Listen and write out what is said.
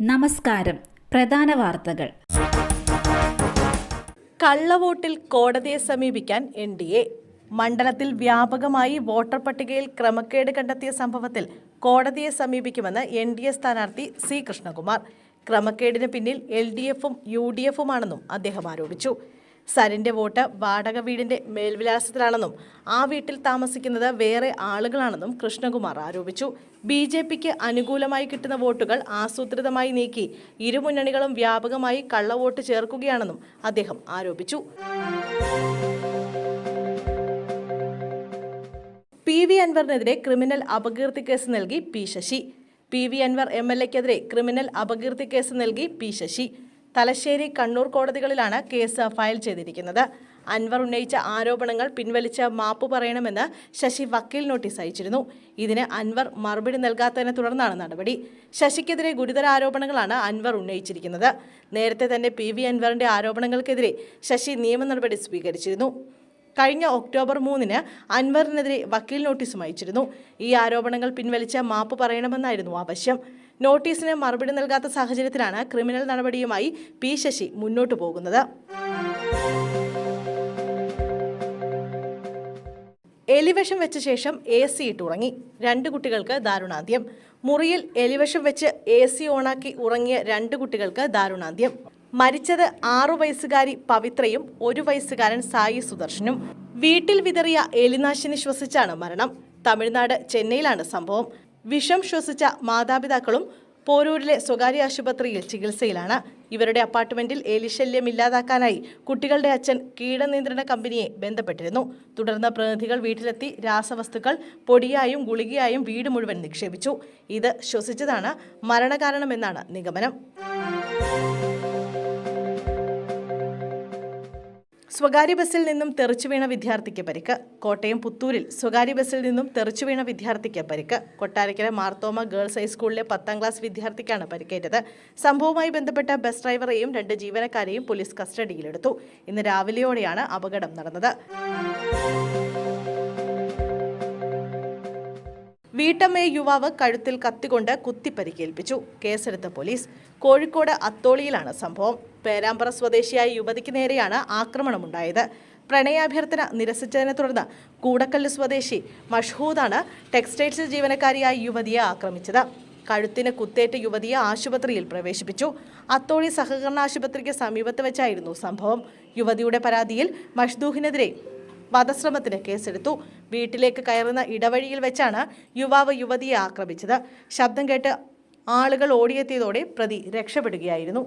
നമസ്കാരം. പ്രധാന വാർത്തകൾ. കള്ളവോട്ടിൽ കോടതിയെ സമീപിക്കാൻ എൻ ഡി എ. മണ്ഡലത്തിൽ വ്യാപകമായി വോട്ടർ പട്ടികയിൽ ക്രമക്കേട് കണ്ടെത്തിയ സംഭവത്തിൽ കോടതിയെ സമീപിക്കുമെന്ന് എൻ ഡി എ സ്ഥാനാർത്ഥി സി കൃഷ്ണകുമാർ. ക്രമക്കേടിന് പിന്നിൽ എൽ ഡി എഫും യു ഡി എഫുമാണെന്നും അദ്ദേഹം ആരോപിച്ചു. സരിന്റെ വോട്ട് വാടക വീടിന്റെ മേൽവിലാസത്തിലാണെന്നും ആ വീട്ടിൽ താമസിക്കുന്നത് വേറെ ആളുകളാണെന്നും കൃഷ്ണകുമാർ ആരോപിച്ചു. ബി ജെ പിക്ക് അനുകൂലമായി കിട്ടുന്ന വോട്ടുകൾ ആസൂത്രിതമായി നീക്കി ഇരുമുന്നണികളും വ്യാപകമായി കള്ളവോട്ട് ചേർക്കുകയാണെന്നും അദ്ദേഹം ആരോപിച്ചു. പി വി അൻവറിനെതിരെ ക്രിമിനൽ അപകീർത്തി കേസ് നൽകി P Sasi. P V Anvar M L എക്കെതിരെ criminal അപകീർത്തി കേസ് നൽകി പി ശശി. തലശ്ശേരി കണ്ണൂർ കോടതികളിലാണ് കേസ് ഫയൽ ചെയ്തിരിക്കുന്നത്. അൻവർ ഉന്നയിച്ച ആരോപണങ്ങൾ പിൻവലിച്ച് മാപ്പ് പറയണമെന്ന് ശശി വക്കീൽ നോട്ടീസ് അയച്ചിരുന്നു. ഇതിന് അൻവർ മറുപടി നൽകാത്തതിനെ തുടർന്നാണ് നടപടി. ശശിക്കെതിരെ ഗുരുതര ആരോപണങ്ങളാണ് അൻവർ ഉന്നയിച്ചിരിക്കുന്നത്. നേരത്തെ തന്നെ പി വി അൻവറിന്റെ ആരോപണങ്ങൾക്കെതിരെ ശശി നിയമ നടപടി സ്വീകരിച്ചിരുന്നു. കഴിഞ്ഞ ഒക്ടോബർ മൂന്നിന് അൻവറിനെതിരെ വക്കീൽ നോട്ടീസും അയച്ചിരുന്നു ഈ ആരോപണങ്ങൾ പിൻവലിച്ച മാപ്പ് പറയണമെന്നായിരുന്നു ആവശ്യം. നോട്ടീസിന് മറുപടി നൽകാത്ത സാഹചര്യത്തിലാണ് ക്രിമിനൽ നടപടിയുമായി പി ശശി മുന്നോട്ടു പോകുന്നത്. എലിവിഷം വെച്ച ശേഷം എ സി ഇട്ടുറങ്ങി രണ്ട് കുട്ടികൾക്ക് ദാരുണാന്ത്യം. മുറിയിൽ എലിവിഷം വെച്ച് എ സി ഓണാക്കി ഉറങ്ങിയ രണ്ട് കുട്ടികൾക്ക് ദാരുണാന്ത്യം. മരിച്ചത് ആറു വയസ്സുകാരി പവിത്രയും ഒരു വയസ്സുകാരൻ സായി സുദർശനും. വീട്ടിൽ വിതറിയ എലിനാശിനി ശ്വസിച്ചാണ് മരണം. തമിഴ്നാട് ചെന്നൈയിലാണ് സംഭവം. വിഷം ശ്വസിച്ച മാതാപിതാക്കളും പോരൂരിലെ സ്വകാര്യ ആശുപത്രിയിൽ ചികിത്സയിലാണ്. ഇവരുടെ അപ്പാർട്ട്മെന്റിൽ എലിശല്യം ഇല്ലാതാക്കാനായി കുട്ടികളുടെ അച്ഛൻ കീടനിയന്ത്രണ കമ്പനിയെ ബന്ധപ്പെട്ടിരുന്നു. തുടർന്ന് പ്രതിനിധികൾ വീട്ടിലെത്തി രാസവസ്തുക്കൾ പൊടിയായും ഗുളികയായും വീട് മുഴുവൻ നിക്ഷേപിച്ചു. ഇത് ശ്വസിച്ചതാണ് മരണകാരണമെന്നാണ് നിഗമനം. സ്വകാര്യ ബസ്സിൽ നിന്നും തെറിച്ചു വീണ വിദ്യാർത്ഥിക്ക് പരിക്ക്. കോട്ടയം പുത്തൂരിൽ സ്വകാര്യ ബസ്സിൽ നിന്നും തെറിച്ചു വീണ വിദ്യാർത്ഥിക്ക് പരിക്ക്. കൊട്ടാരക്കര മാർത്തോമ ഗേൾസ് ഹൈസ്കൂളിലെ പത്താം ക്ലാസ് വിദ്യാർത്ഥിക്കാണ് പരിക്കേറ്റത്. സംഭവവുമായി ബന്ധപ്പെട്ട ബസ് ഡ്രൈവറെയും രണ്ട് ജീവനക്കാരെയും പോലീസ് കസ്റ്റഡിയിലെടുത്തു. ഇന്ന് രാവിലെയോടെയാണ് അപകടം നടന്നത്. വീട്ടമ്മയെ യുവാവ് കഴുത്തിൽ കത്തികൊണ്ട് കുത്തിപ്പരിക്കേൽപ്പിച്ചു. കേസെടുത്ത പോലീസ് കോഴിക്കോട് അത്തോളിയിലാണ് സംഭവം. പേരാമ്പ്ര സ്വദേശിയായ യുവതിക്ക് നേരെയാണ് ആക്രമണമുണ്ടായത്. പ്രണയാഭ്യർത്ഥന നിരസിച്ചതിനെ തുടർന്ന് കൂടക്കല്ല് സ്വദേശി മഷ്ഹൂദാണ് ടെക്സ്റ്റൈൽസ് ജീവനക്കാരിയായ യുവതിയെ ആക്രമിച്ചത്. കഴുത്തിന് കുത്തേറ്റ യുവതിയെ ആശുപത്രിയിൽ പ്രവേശിപ്പിച്ചു. അത്തോളി സഹകരണ ആശുപത്രിക്ക് സമീപത്ത് വെച്ചായിരുന്നു സംഭവം. യുവതിയുടെ പരാതിയിൽ മഷ്ദൂഹിനെതിരെ വധശ്രമത്തിന് കേസെടുത്തു. വീട്ടിലേക്ക് കയറുന്ന ഇടവഴിയിൽ വെച്ചാണ് യുവാവ് യുവതിയെ ആക്രമിച്ചത്. ശബ്ദം കേട്ട് ആളുകൾ ഓടിയെത്തിയതോടെ പ്രതി രക്ഷപ്പെടുകയായിരുന്നു.